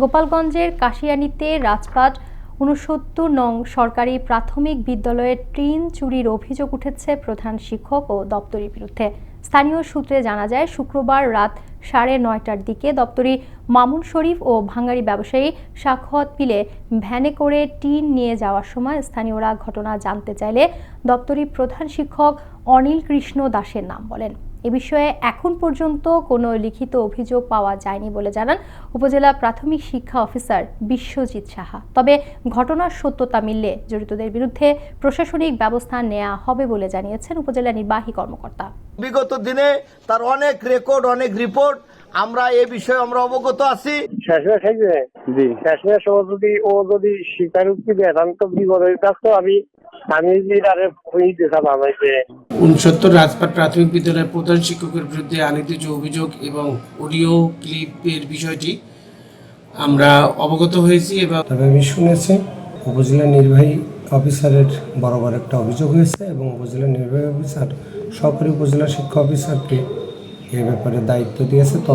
গোপালগঞ্জের কাশিয়ানীতে রাজপাট উনসত্তর নং সরকারি প্রাথমিক বিদ্যালয়ের ট্রেন চুরির অভিযোগ উঠেছে প্রধান শিক্ষক ও দপ্তরের বিরুদ্ধে। স্থানীয় সূত্রে জানা যায়, শুক্রবার রাত সাড়ে নয়টার দিকে দপ্তরি মামুন শরীফ ও ভাঙ্গারি ব্যবসায়ী সাক্ষত পিলে ভ্যানে করে টিন নিয়ে যাওয়ার সময় স্থানীয়রা ঘটনা জানতে চাইলে দপ্তরি প্রধান শিক্ষক অনিল কৃষ্ণ দাসের নাম বলেন। এ বিষয়ে এখন পর্যন্ত কোনো লিখিত অভিযোগ পাওয়া যায়নি বলে জানান উপজেলা প্রাথমিক শিক্ষা অফিসার বিশ্বজিৎ সাহা। তবে ঘটনার সত্যতা মিললে জড়িতদের বিরুদ্ধে প্রশাসনিক ব্যবস্থা নেওয়া হবে বলে জানিয়েছেন উপজেলা নির্বাহী কর্মকর্তা। বিগত দিনে তার অনেক রেকর্ড অনেক রিপোর্ট আমরা এ বিষয়ে আমরা অবগত আছি। শেষমেশ জি। ও যদি ও যদি স্বীকারোক্তি দেয় তাহলে তো তো আমি আমি যে তারে ফোন দিতাম আমাকে উনসত্তর রাজপাট প্রাথমিক বিদ্যালয়ের প্রধান শিক্ষকের বিরুদ্ধে আনিত যে অভিযোগ এবং অডিও ক্লিপের বিষয়টি আমরা অবগত হয়েছি এবং তবে আমি শুনেছি, উপজেলা নির্বাহী অফিসারের বরাবর একটা অভিযোগ হয়েছে এবং উপজেলা নির্বাহী অফিসার, সহকারী উপজেলা শিক্ষা অফিসারকে এ ব্যাপারে দায়িত্ব দিয়েছে। তো